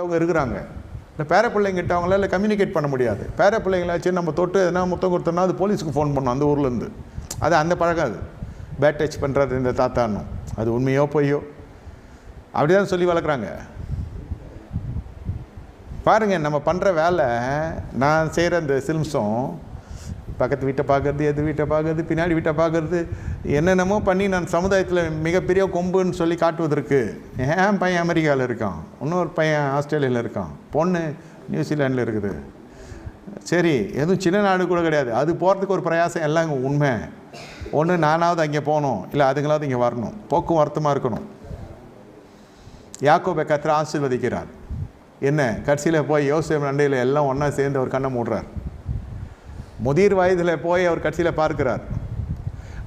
அவங்க இருக்கிறாங்க. இந்த பேர பிள்ளைங்கிட்ட அவங்களால கம்யூனிகேட் பண்ண முடியாது. பேர பிள்ளைங்களாச்சும் நம்ம தொட்டு எதனா முத்தம் கொடுத்தோம்னா அது போலீஸுக்கு ஃபோன் பண்ணணும் அந்த ஊர்லேருந்து அது அந்த பழக்கம் அது பேட் டச் பண்ணுறது இந்த தாத்தானும் அது உண்மையோ பொய்யோ? அப்படி தான் சொல்லி வளர்க்குறாங்க. பாருங்கள் நம்ம பண்ணுற வேலை நான் செய்கிற அந்த சில்ம்ஸும் பக்கத்து வீட்டை பார்க்கறது எது வீட்டை பார்க்கறது பின்னாடி வீட்டை பார்க்குறது என்னென்னமோ பண்ணி நான் சமுதாயத்தில் மிகப்பெரிய கொம்புன்னு சொல்லி காட்டுவதற்கு ஏன் பையன் அமெரிக்காவில் இருக்கான். இன்னொரு பையன் ஆஸ்திரேலியாவில் இருக்கான். பொண்ணு நியூசிலாண்டில் இருக்குது. சரி எதுவும் சின்ன நாடு கூட கிடையாது. அது போகிறதுக்கு ஒரு பிரயாசம் எல்லாம் உண்மை. ஒன்று நானாவது அங்கே போகணும். இல்லை அதுங்களாவது இங்கே வரணும். போக்குவரத்துமாக இருக்கணும். யாக்கோபை கத்திர ஆசீர்வதிக்கிறார். என்ன? கடைசியில் போய் யோசேப் நண்டையில் எல்லாம் ஒன்றா சேர்ந்து அவர் கண்ணை மூடுறார். முதிர் வயதில் போய் அவர் கடைசியில் பார்க்கிறார்.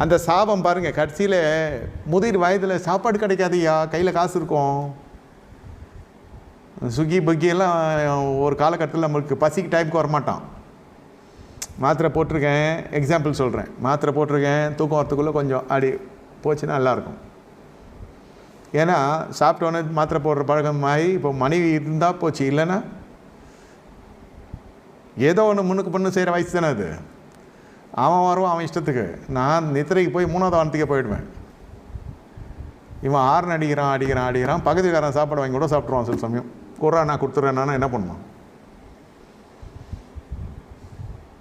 அந்த சாபம் பாருங்கள் கடைசியில் முதிர் வயதில் சாப்பாடு கிடைக்காதையா கையில் காசு இருக்கும். சுகி புக்கியெல்லாம் ஒரு காலகட்டத்தில் நம்மளுக்கு பசிக்கு டைமுக்கு வரமாட்டான். மாத்திரை போட்டிருக்கேன் எக்ஸாம்பிள் சொல்கிறேன் மாத்திரை போட்டிருக்கேன் தூக்கம் வரத்துக்குள்ளே கொஞ்சம் அடி போச்சுன்னா நல்லாயிருக்கும். ஏன்னா சாப்பிட்டோன்னே மாத்திரை போடுற பழக்கமாகி இப்போ மனைவி இருந்தால் போச்சு இல்லைன்னா ஏதோ ஒன்று முன்னுக்கு பொண்ணு செய்கிற வயசு தானே அது. அவன் வருவான் அவன் இஷ்டத்துக்கு. நான் நித்திரைக்கு போய் மூணாவது வாரத்துக்கே போயிடுவேன். இவன் ஆறுன்னு அடிக்கிறான் அடிக்கிறான் அடிக்கிறான். பக்கத்துக்காரன் சாப்பாடு வாங்கி கூட சாப்பிட்ருவான் சில சமயம். குறா நான் கொடுத்துட்றேன்னா என்ன பண்ணுவான்?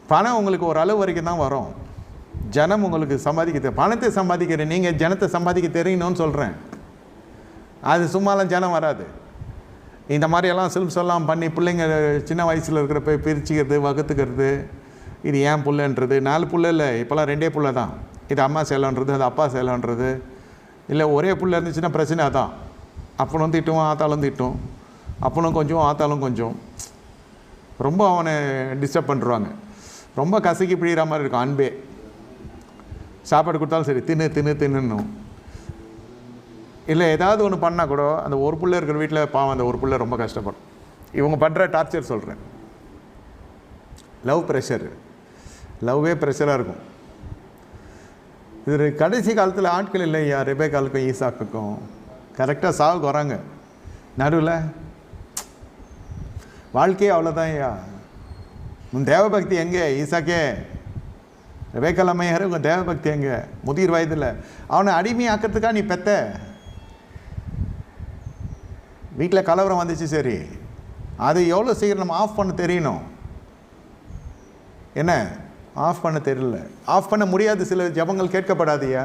பணம் உங்களுக்கு ஒரு அளவு வரைக்கும் தான் வரும். ஜனம் உங்களுக்கு சம்பாதிக்க பணத்தை சம்பாதிக்கிறேன் நீங்கள் ஜனத்தை சம்பாதிக்க தெரியணும்னு சொல்கிறேன் அது சும்மாலாம் ஜனம் வராது. இந்த மாதிரியெல்லாம் சில்ப்ஸ் எல்லாம் பண்ணி பிள்ளைங்க சின்ன வயசில் இருக்கிற போய் பிரிச்சுக்கிறது வகுத்துக்கிறது. இது ஏன் புள்ளன்றது. நாலு புள்ள இல்லை. இப்போல்லாம் ரெண்டே புள்ள தான். இது அம்மா சேலன்றது அது அப்பா சேலன்றது. இல்லை ஒரே புள்ள இருந்துச்சுன்னா பிரச்சனை அதான். அப்பனும் திட்டும் ஆத்தாலும் திட்டும். அப்பனும் கொஞ்சம் ஆத்தாலும் கொஞ்சம். ரொம்ப அவனை டிஸ்டர்ப் பண்ணுறாங்க ரொம்ப கசக்கி பிழிகிற மாதிரி இருக்கும் அன்பே. சாப்பாடு கொடுத்தாலும் சரி தின்னு தின்னு தின்னுன்னும். இல்லை ஏதாவது ஒன்று பண்ணால் கூட அந்த ஒரு பிள்ளை இருக்கிற வீட்டில் பாவம் அந்த ஒரு பிள்ளை ரொம்ப கஷ்டப்படும். இவங்க பண்ணுற டார்ச்சர் சொல்கிறேன் லவ் ப்ரெஷர் லவ்வே ப்ரெஷராக இருக்கும். இது கடைசி காலத்தில் ஆட்கள் இல்லையா ரெபேக்காலுக்கும் ஈசாக்குக்கும். கரெக்டாக சாவுக்கு வராங்க. நடுவில் வாழ்க்கையே அவ்வளோதான் ஐயா. உன் தேவபக்தி எங்கே ஈசாக்கே? ரெபேக்கல் அம்மையார் உங்கள் தேவபக்தி எங்கே? முதிர் வயதில். அவனை அடிமையாக்கிறதுக்காக நீ பெத்த? வீட்டில் கலவரம் வந்துச்சு சரி. அது எவ்வளோ சீக்கிரம் நம்ம ஆஃப் பண்ண தெரியணும். என்ன? ஆஃப் பண்ண தெரியல. ஆஃப் பண்ண முடியாது சில ஜபங்கள் கேட்கப்படாதியா